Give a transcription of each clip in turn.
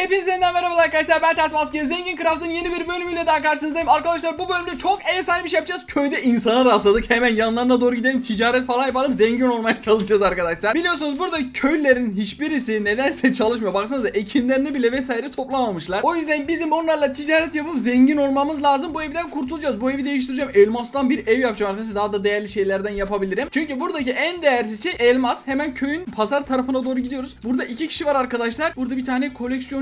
Hepinize yeniden merhabalar arkadaşlar ben Ters Maske. Zengin Craft'ın yeni bir bölümüyle daha karşınızdayım. Arkadaşlar bu bölümde çok efsane bir şey yapacağız. Köyde insana rastladık. Hemen yanlarına doğru gidelim ticaret falan yapalım zengin olmaya çalışacağız arkadaşlar. Biliyorsunuz burada köylülerin hiçbirisi nedense çalışmıyor. Baksanıza ekinlerini bile vesaire toplamamışlar. O yüzden bizim onlarla ticaret yapıp zengin olmamız lazım. Bu evden kurtulacağız. Bu evi değiştireceğim. Elmastan bir ev yapacağım arkadaşlar. Daha da değerli şeylerden yapabilirim. Çünkü buradaki en değerli şey elmas. Hemen köyün pazar tarafına doğru gidiyoruz. Burada iki kişi var arkadaşlar. Burada bir tane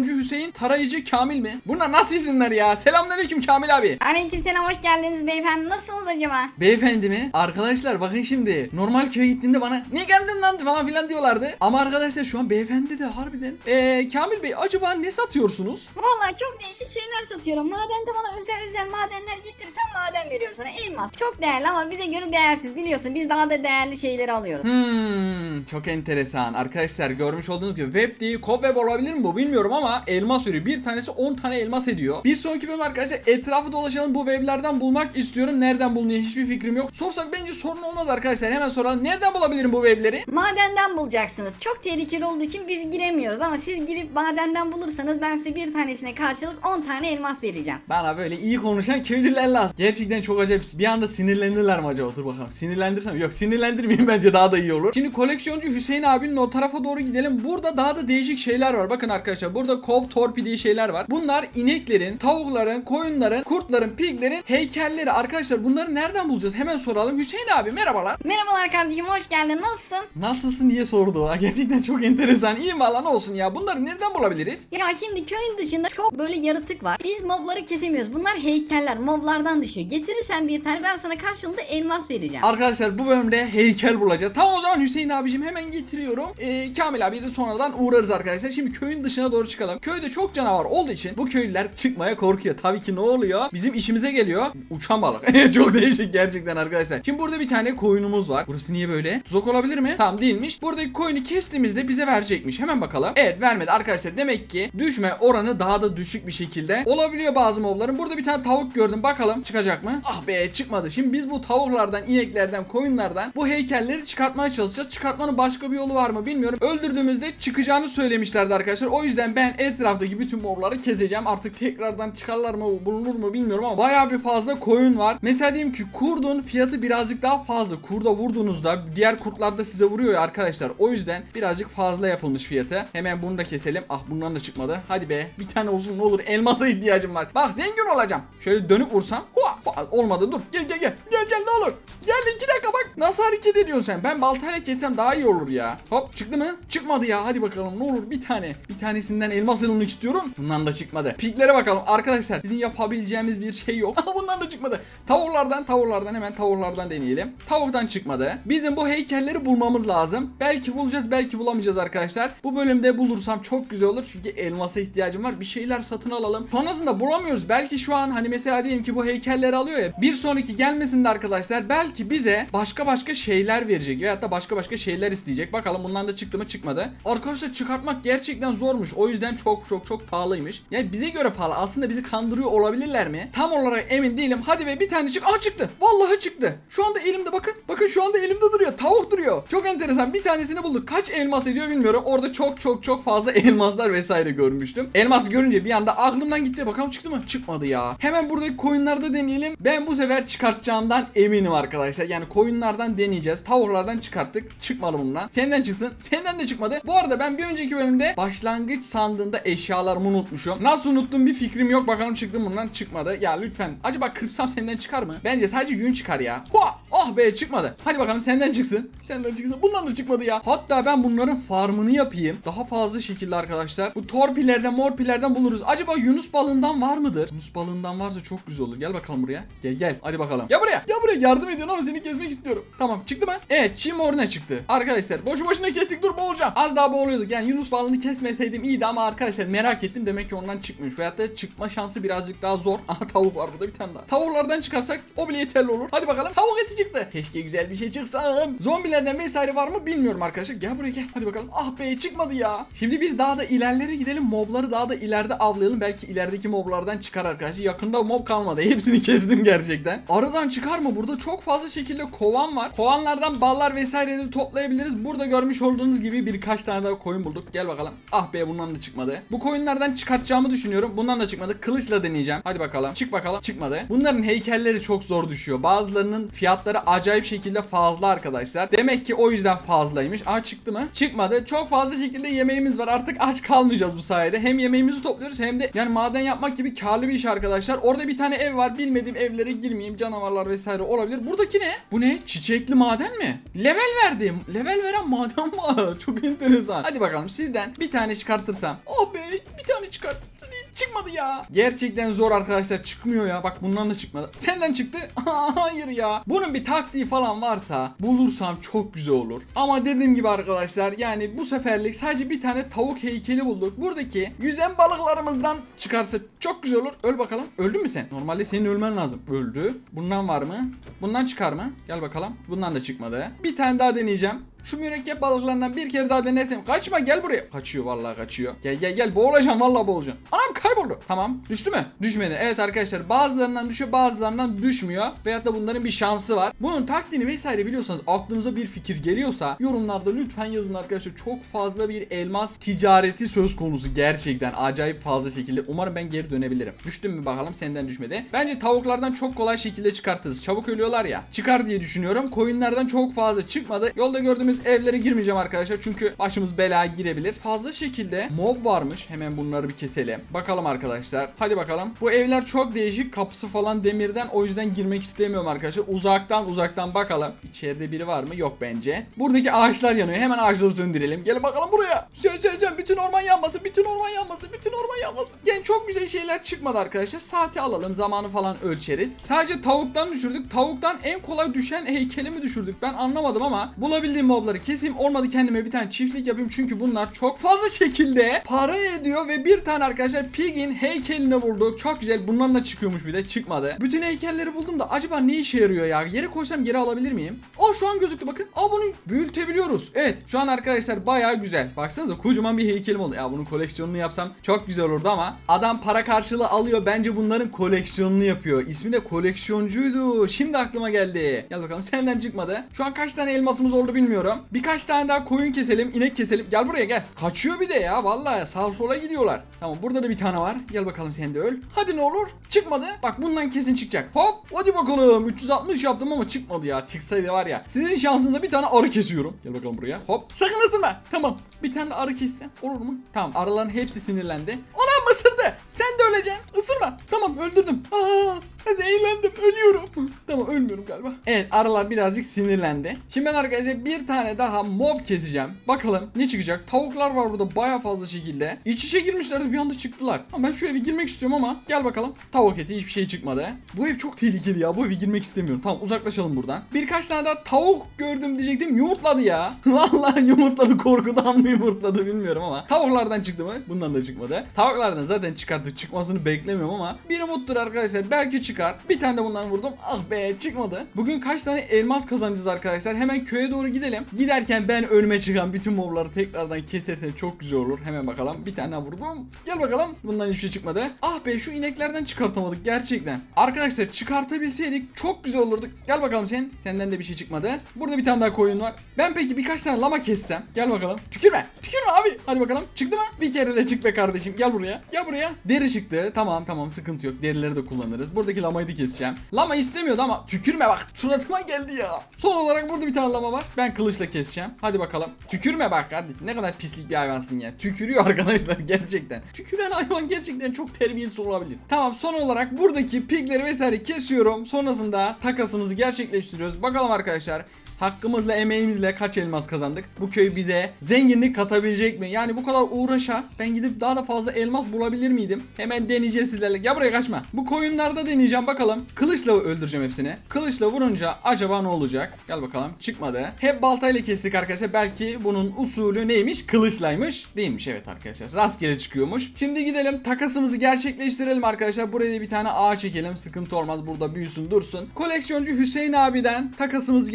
koleksiyoncu Hüseyin Tarayıcı Kamil mi? Bunlar nasıl isimler ya? Selamünaleyküm Kamil abi. Aleykümselam hoş geldiniz beyefendi. Nasılsınız acaba? Beyefendi mi? Arkadaşlar bakın şimdi normal köye gittiğinde bana ne geldin lan falan filan diyorlardı. Ama arkadaşlar şu an beyefendi de harbiden. Eee Kamil Bey acaba ne satıyorsunuz? Vallahi çok değişik şeyler satıyorum. Madende bana özel özel madenler getirirsen maden veriyorum sana. Elmas. Çok değerli ama bize göre değersiz biliyorsun. Biz daha da değerli şeyleri alıyoruz. Hmm, çok enteresan. Arkadaşlar görmüş olduğunuz gibi web değil, cobweb olabilir mi bu bilmiyorum ama elmas veriyor. Bir tanesi 10 tane elmas ediyor. Bir sonraki bölüm arkadaşlar etrafı dolaşalım bu weblerden bulmak istiyorum. Nereden bulunuyor hiçbir fikrim yok. Sorsak bence sorun olmaz arkadaşlar. Hemen soralım. Nereden bulabilirim bu webleri? Madenden bulacaksınız. Çok tehlikeli olduğu için biz giremiyoruz ama siz girip madenden bulursanız ben size bir tanesine karşılık 10 tane elmas vereceğim. Bana böyle iyi konuşan köylüler lazım. Gerçekten çok acayip. Bir anda sinirlendiler mi acaba? Dur bakalım. Sinirlendirsem yok sinirlendirmeyeyim bence daha da iyi olur. Şimdi koleksiyoncu Hüseyin abinin o tarafa doğru gidelim. Burada daha da değişik şeyler var. Bakın arkadaşlar burada kov torpi diye şeyler var. Bunlar ineklerin, tavukların, koyunların, kurtların, piglerin heykelleri. Arkadaşlar bunları nereden bulacağız? Hemen soralım. Hüseyin abi merhabalar. Merhabalar kardeşim hoş geldin. Nasılsın? Nasılsın diye sordu. Ha, Gerçekten çok enteresan. İyi valla ne olsun ya. Bunları nereden bulabiliriz? Ya şimdi köyün dışında çok böyle yaratık var. Biz mobları kesemiyoruz. Bunlar heykeller. Moblardan düşüyor. Getirirsen bir tane ben sana karşılığında elmas vereceğim. Arkadaşlar bu bölümde heykel bulacağız. Tamam o zaman Hüseyin abicim hemen getiriyorum. Ee, Kamil abi de sonradan uğrarız arkadaşlar. Şimdi köyün dışına doğru çıkalım. Köyde çok canavar olduğu için bu köylüler çıkmaya korkuyor. Tabii ki ne oluyor? Bizim işimize geliyor. Uçan balık. çok değişik gerçekten arkadaşlar. Şimdi burada bir tane koyunumuz var. Burası niye böyle? Tuzak olabilir mi? Tamam değilmiş. Buradaki koyunu kestiğimizde bize verecekmiş. Hemen bakalım. Evet vermedi arkadaşlar. Demek ki düşme oranı daha da düşük bir şekilde olabiliyor bazı mobların. Burada bir tane tavuk gördüm. Bakalım çıkacak mı? Ah be çıkmadı. Şimdi biz bu tavuklardan, ineklerden, koyunlardan bu heykelleri çıkartmaya çalışacağız. Çıkartmanın başka bir yolu var mı bilmiyorum. Öldürdüğümüzde çıkacağını söylemişlerdi arkadaşlar. O yüzden ben etraftaki bütün mobları keseceğim. Artık tekrardan çıkarlar mı, bulunur mu bilmiyorum ama bayağı bir fazla koyun var. Mesela diyelim ki kurdun fiyatı birazcık daha fazla. Kurda vurduğunuzda diğer kurtlar da size vuruyor ya arkadaşlar. O yüzden birazcık fazla yapılmış fiyatı. Hemen bunu da keselim. Ah bundan da çıkmadı. Hadi be bir tane olsun ne olur. Elmasa ihtiyacım var. Bak zengin olacağım. Şöyle dönüp vursam. Hua! Olmadı dur. Gel gel gel. Gel gel ne olur. Gel iki dakika bak. Nasıl hareket ediyorsun sen? Ben baltayla kessem daha iyi olur ya. Hop çıktı mı? Çıkmadı ya. Hadi bakalım ne olur bir tane. Bir tanesinden elmas yılını istiyorum. Bundan da çıkmadı. Piglere bakalım. Arkadaşlar bizim yapabileceğimiz bir şey yok. Ama bundan da çıkmadı. Tavuklardan tavuklardan hemen tavuklardan deneyelim. Tavuktan çıkmadı. Bizim bu heykelleri bulmamız lazım. Belki bulacağız belki bulamayacağız arkadaşlar. Bu bölümde bulursam çok güzel olur. Çünkü elmasa ihtiyacım var. Bir şeyler satın alalım. Sonrasında bulamıyoruz. Belki şu an hani mesela diyelim ki bu heykelleri alıyor ya. Bir sonraki gelmesinde arkadaşlar belki bize başka başka şeyler verecek. Veyahut da başka başka şeyler isteyecek. Bakalım bundan da çıktı mı çıkmadı. Arkadaşlar çıkartmak gerçekten zormuş. O yüzden çok çok çok pahalıymış. Yani bize göre pahalı. Aslında bizi kandırıyor olabilirler mi? Tam olarak emin değilim. Hadi be bir tane çık. Aa çıktı. Vallahi çıktı. Şu anda elimde bakın. Bakın şu anda elimde duruyor. Tavuk duruyor. Çok enteresan. Bir tanesini bulduk. Kaç elmas ediyor bilmiyorum. Orada çok çok çok fazla elmaslar vesaire görmüştüm. Elmas görünce bir anda aklımdan gitti. Bakalım çıktı mı? Çıkmadı ya. Hemen buradaki koyunlarda deneyelim. Ben bu sefer çıkartacağımdan eminim arkadaşlar. Yani koyunlardan deneyeceğiz. Tavuklardan çıkarttık. Çıkmadı bundan. Senden çıksın. Senden de çıkmadı. Bu arada ben bir önceki bölümde başlangıç sandığında eşyalarımı unutmuşum. Nasıl unuttum bir fikrim yok. Bakalım çıktı mı bundan çıkmadı. Ya lütfen. Acaba kırsam senden çıkar mı? Bence sadece yün çıkar ya. Hua! Oh be çıkmadı. Hadi bakalım senden çıksın. Senden çıksın. Bundan da çıkmadı ya. Hatta ben bunların farmını yapayım. Daha fazla şekilde arkadaşlar. Bu torpilerden morpilerden buluruz. Acaba Yunus balığından var mıdır? Yunus balığından varsa çok güzel olur. Gel bakalım buraya. Gel gel. Hadi bakalım. Gel buraya. Gel buraya. Yardım ediyorsun ama seni kesmek istiyorum. Tamam çıktı mı? Evet çiğ moruna çıktı. Arkadaşlar boşu boşuna kestik dur boğulacağım. Az daha boğuluyorduk. Yani Yunus balığını kesmeseydim iyiydi ama arkadaşlar merak ettim. Demek ki ondan çıkmış. Veyahut da çıkma şansı birazcık daha zor. Aha tavuk var burada bir tane daha. Tavuklardan çıkarsak o bile yeterli olur. Hadi bakalım. Tavuk eti. Çıktı. Keşke güzel bir şey çıksam. Zombilerden vesaire var mı bilmiyorum arkadaşlar. Gel buraya gel. Hadi bakalım. Ah be çıkmadı ya. Şimdi biz daha da ilerlere gidelim. Mobları daha da ileride avlayalım. Belki ilerideki moblardan çıkar arkadaşlar. Yakında mob kalmadı. Hepsini kestim gerçekten. Aradan çıkar mı? Burada çok fazla şekilde kovan var. Kovanlardan ballar vesaire de toplayabiliriz. Burada görmüş olduğunuz gibi birkaç tane daha koyun bulduk. Gel bakalım. Ah be bundan da çıkmadı. Bu koyunlardan çıkartacağımı düşünüyorum. Bundan da çıkmadı. Kılıçla deneyeceğim. Hadi bakalım. Çık bakalım. Çıkmadı. Bunların heykelleri çok zor düşüyor. Bazılarının fiyatları acayip şekilde fazla arkadaşlar. Demek ki o yüzden fazlaymış. Aa çıktı mı? Çıkmadı. Çok fazla şekilde yemeğimiz var. Artık aç kalmayacağız bu sayede. Hem yemeğimizi topluyoruz hem de yani maden yapmak gibi karlı bir iş arkadaşlar. Orada bir tane ev var. Bilmediğim evlere girmeyeyim. Canavarlar vesaire olabilir. Buradaki ne? Bu ne? Çiçekli maden mi? Level verdim. Level veren maden var. Çok enteresan. Hadi bakalım sizden bir tane çıkartırsam. Oh be bir tane çıkartırsam. Çıkmadı ya. Gerçekten zor arkadaşlar. Çıkmıyor ya. Bak bundan da çıkmadı. Senden çıktı. Hayır ya. Bunun bir taktiği falan varsa bulursam çok güzel olur. Ama dediğim gibi arkadaşlar yani bu seferlik sadece bir tane tavuk heykeli bulduk. Buradaki yüzen balıklarımızdan çıkarsa çok güzel olur. Öl bakalım. Öldün mü sen? Normalde senin ölmen lazım. Öldü. Bundan var mı? Bundan çıkar mı? Gel bakalım. Bundan da çıkmadı. Bir tane daha deneyeceğim. Şu mürekkep balıklarından bir kere daha denersem kaçma gel buraya. Kaçıyor vallahi kaçıyor. Gel gel gel boğulacağım vallahi boğulacağım. Anam kayboldu. Tamam düştü mü? Düşmedi. Evet arkadaşlar bazılarından düşüyor bazılarından düşmüyor. Veyahut da bunların bir şansı var. Bunun taktiğini vesaire biliyorsanız aklınıza bir fikir geliyorsa yorumlarda lütfen yazın arkadaşlar. Çok fazla bir elmas ticareti söz konusu gerçekten acayip fazla şekilde. Umarım ben geri dönebilirim. Düştüm mü bakalım senden düşmedi. Bence tavuklardan çok kolay şekilde çıkartırız. Çabuk ölüyorlar ya. Çıkar diye düşünüyorum. Koyunlardan çok fazla çıkmadı. Yolda gördüğümüz evlere girmeyeceğim arkadaşlar. Çünkü başımız belaya girebilir. Fazla şekilde mob varmış. Hemen bunları bir keselim. Bakalım arkadaşlar. Hadi bakalım. Bu evler çok değişik. Kapısı falan demirden. O yüzden girmek istemiyorum arkadaşlar. Uzaktan uzaktan bakalım. İçeride biri var mı? Yok bence. Buradaki ağaçlar yanıyor. Hemen ağaçları söndürelim. Gelin bakalım buraya. Sön sön. Bütün orman yanmasın. Bütün orman yanmasın. Bütün orman yanmasın. Yani çok güzel şeyler çıkmadı arkadaşlar. Saati alalım. Zamanı falan ölçeriz. Sadece tavuktan düşürdük. Tavuktan en kolay düşen heykeli mi düşürdük? Ben anlamadım ama bulabildiğim mobları keseyim. Olmadı kendime bir tane çiftlik yapayım. Çünkü bunlar çok fazla şekilde para ediyor ve bir tane arkadaşlar Pig'in heykelini bulduk. Çok güzel. Bundan da çıkıyormuş bir de. Çıkmadı. Bütün heykelleri buldum da acaba ne işe yarıyor ya? Yere koysam geri alabilir miyim? Aa şu an gözüktü bakın. Aa bunu büyütebiliyoruz. Evet şu an arkadaşlar bayağı güzel. Baksanıza kocaman bir heykelim oldu. Ya bunun koleksiyonunu yapsam çok güzel olurdu ama adam para karşılığı alıyor. Bence bunların koleksiyonunu yapıyor. İsmi de koleksiyoncuydu. Şimdi aklıma geldi. Gel bakalım senden çıkmadı. Şu an kaç tane elmasımız oldu bilmiyorum. Birkaç tane daha koyun keselim. inek keselim. Gel buraya gel. Kaçıyor bir de ya. Vallahi sağ sola gidiyorlar. Tamam burada da bir tane var. Gel bakalım sen de öl. Hadi ne olur. Çıkmadı. Bak bundan kesin çıkacak. Hop. Hadi bakalım. 360 yaptım ama çıkmadı ya. Çıksaydı var ya. Sizin şansınıza bir tane arı kesiyorum. Gel bakalım buraya. Hop. Sakın ısırma. Tamam. Bir tane de arı kessen olur mu? Tamam. Arıların hepsi sinirlendi. Anam ısırdı. Sen de öleceksin. Isırma. Tamam öldürdüm. Aa, zehirlendim. Ölüyorum. tamam ölmüyorum galiba. Evet arılar birazcık sinirlendi. Şimdi ben arkadaşlar bir tane daha mob keseceğim. Bakalım ne çıkacak. Tavuklar var burada baya fazla şekilde. İç içe girmişlerdi bir anda çıktılar. Ama ben şu eve girmek istiyorum ama gel bakalım. Tavuk eti hiçbir şey çıkmadı. Bu ev çok tehlikeli ya. Bu eve girmek istemiyorum. Tamam uzaklaşalım buradan. Birkaç tane daha tavuk gördüm diyecektim. Yumurtladı ya. Vallahi yumurtladı. Korkudan mı yumurtladı bilmiyorum ama. Tavuklardan çıktı mı? Bundan da çıkmadı. Tavuklardan zaten çıkarttık. Çıkmasını beklemiyorum ama bir umuttur arkadaşlar. Belki çıkar. Bir tane de bundan vurdum. Ah be çıkmadı. Bugün kaç tane elmas kazanacağız arkadaşlar. Hemen köye doğru gidelim. Giderken ben önüme çıkan bütün mobları tekrardan kesersem çok güzel olur. Hemen bakalım. Bir tane vurdum. Gel bakalım. Bundan hiçbir şey çıkmadı. Ah be şu ineklerden çıkartamadık gerçekten. Arkadaşlar çıkartabilseydik çok güzel olurdu. Gel bakalım sen. Senden de bir şey çıkmadı. Burada bir tane daha koyun var. Ben peki birkaç tane lama kessem. Gel bakalım. Tükürme. Tükürme abi. Hadi bakalım. Çıktı mı? Bir kere de çık be kardeşim. Gel buraya. Gel buraya. Deri çıktı. Tamam tamam sıkıntı yok. Derileri de kullanırız. Buradaki lamayı keseceğim. Lama istemiyordu ama tükürme bak. Suratıma geldi ya. Son olarak burada bir tane lama var. Ben kılıçla keseceğim. Hadi bakalım. Tükürme bak kardeşim. Ne kadar pislik bir hayvansın ya. Tükürüyor arkadaşlar gerçekten. Tüküren hayvan gerçekten çok terbiyesiz olabilir. Tamam son olarak buradaki pigleri vesaire kesiyorum. Sonrasında takasımızı gerçekleştiriyoruz. Bakalım arkadaşlar. Hakkımızla emeğimizle kaç elmas kazandık? Bu köy bize zenginlik katabilecek mi? Yani bu kadar uğraşa ben gidip daha da fazla elmas bulabilir miydim? Hemen deneyeceğiz sizlerle. Gel buraya kaçma. Bu koyunlarda deneyeceğim bakalım. Kılıçla öldüreceğim hepsini. Kılıçla vurunca acaba ne olacak? Gel bakalım. Çıkmadı. Hep baltayla kestik arkadaşlar. Belki bunun usulü neymiş? Kılıçlaymış. Değilmiş evet arkadaşlar. Rastgele çıkıyormuş. Şimdi gidelim takasımızı gerçekleştirelim arkadaşlar. Buraya bir tane ağ çekelim. Sıkıntı olmaz. Burada büyüsün dursun. Koleksiyoncu Hüseyin abiden takasımızı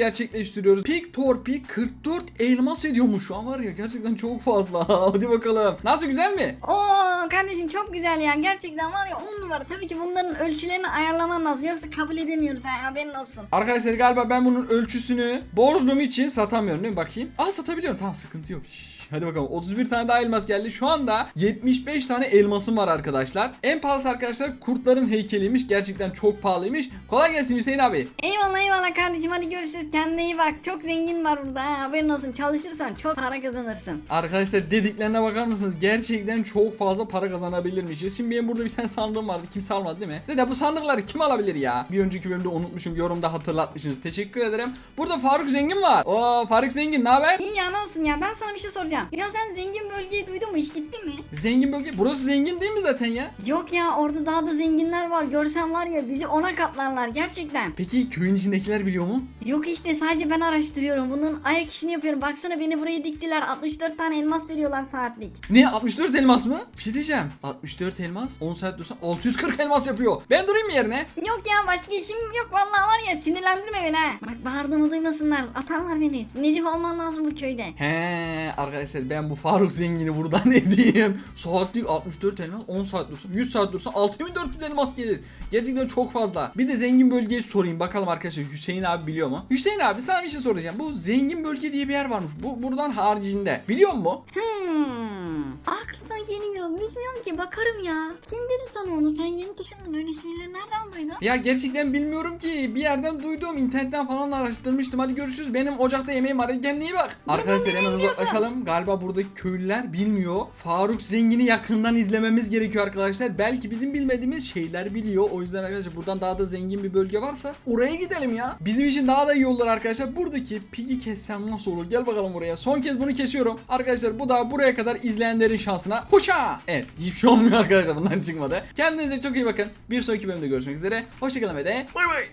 gerçekleştiriyoruz. Pik Torpi 44 elmas ediyormuş. Şu an var ya gerçekten çok fazla. Hadi bakalım. Nasıl güzel mi? Oo kardeşim çok güzel ya. Gerçekten var ya 10 numara. Tabii ki bunların ölçülerini ayarlaman lazım. Yoksa kabul edemiyoruz ha haberin olsun. Arkadaşlar galiba ben bunun ölçüsünü borcum için satamıyorum değil mi? Bakayım. Aa satabiliyorum. Tamam sıkıntı yok. Şş, Hadi bakalım 31 tane daha elmas geldi. Şu anda 75 tane elmasım var arkadaşlar. En pahalısı arkadaşlar kurtların heykeliymiş. Gerçekten çok pahalıymış. Kolay gelsin Hüseyin abi. Eyvallah eyvallah kardeşim hadi görüşürüz. Kendine iyi bak. Çok zengin var burada ha. Haberin olsun. Çalışırsan çok para kazanırsın. Arkadaşlar dediklerine bakar mısınız? Gerçekten çok fazla para kazanabilirmişiz. Şimdi benim burada bir tane sandığım vardı. Kimse almadı değil mi? Dede bu sandıkları kim alabilir ya? Bir önceki bölümde unutmuşum. Yorumda hatırlatmışsınız. Teşekkür ederim. Burada Faruk Zengin var. Oo Faruk Zengin ne haber? İyi ya ne olsun ya ben sana bir şey soracağım. Ya sen zengin bölgeyi duydun mu hiç gittin mi? Zengin bölge. Burası zengin değil mi zaten ya? Yok ya orada daha da zenginler var. Görsen var ya bizi ona katlarlar gerçekten. Peki köyün içindekiler biliyor mu? Yok işte sadece ben araştırıyorum. Bunun ayak işini yapıyorum. Baksana beni buraya diktiler. 64 tane elmas veriyorlar saatlik. Ne 64 elmas mı? Bir şey diyeceğim. 64 elmas 10 saat dursan 640 elmas yapıyor. Ben durayım mı yerine? Yok ya başka işim yok vallahi var ya sinirlendirme beni ha. Bak bağırdığımı duymasınlar. Atarlar beni. Necip olman lazım bu köyde. He arkadaşlar ben bu Faruk zengini buradan edeyim. Saatlik 64 elmas 10 saat dursa 100 saat dursa 6400 elmas gelir. Gerçekten çok fazla. Bir de zengin bölgeyi sorayım bakalım arkadaşlar Hüseyin abi biliyor mu? Hüseyin abi sana bir şey soracağım. Bu zengin bölge diye bir yer varmış. Bu buradan haricinde. Biliyor musun? Hmm. Aklıma geliyor. Bilmiyorum ki bakarım ya. Kim dedi sana onu? Sen yeni taşındın öyle şeyleri nereden duydun? Ya gerçekten bilmiyorum ki. Bir yerden duydum. internetten falan araştırmıştım. Hadi görüşürüz. Benim ocakta yemeğim var. Hadi Kendine iyi bak. Arkadaşlar hemen gidiyorsun? uzaklaşalım. Galiba buradaki köylüler bilmiyor. Faruk Zengin'i yakından izlememiz gerekiyor arkadaşlar. Belki bizim bilmediğimiz şeyler biliyor. O yüzden arkadaşlar buradan daha da zengin bir bölge varsa oraya gidelim ya. Bizim için daha da iyi olur arkadaşlar. Buradaki pigi kessem nasıl olur? Gel bakalım buraya. Son kez bunu kesiyorum. Arkadaşlar bu da buraya kadar izleyenlerin şansına. Huşa! Evet hiçbir şey olmuyor arkadaşlar bundan çıkmadı. Kendinize çok iyi bakın. Bir sonraki bölümde görüşmek üzere. Hoşçakalın ve de bay bay.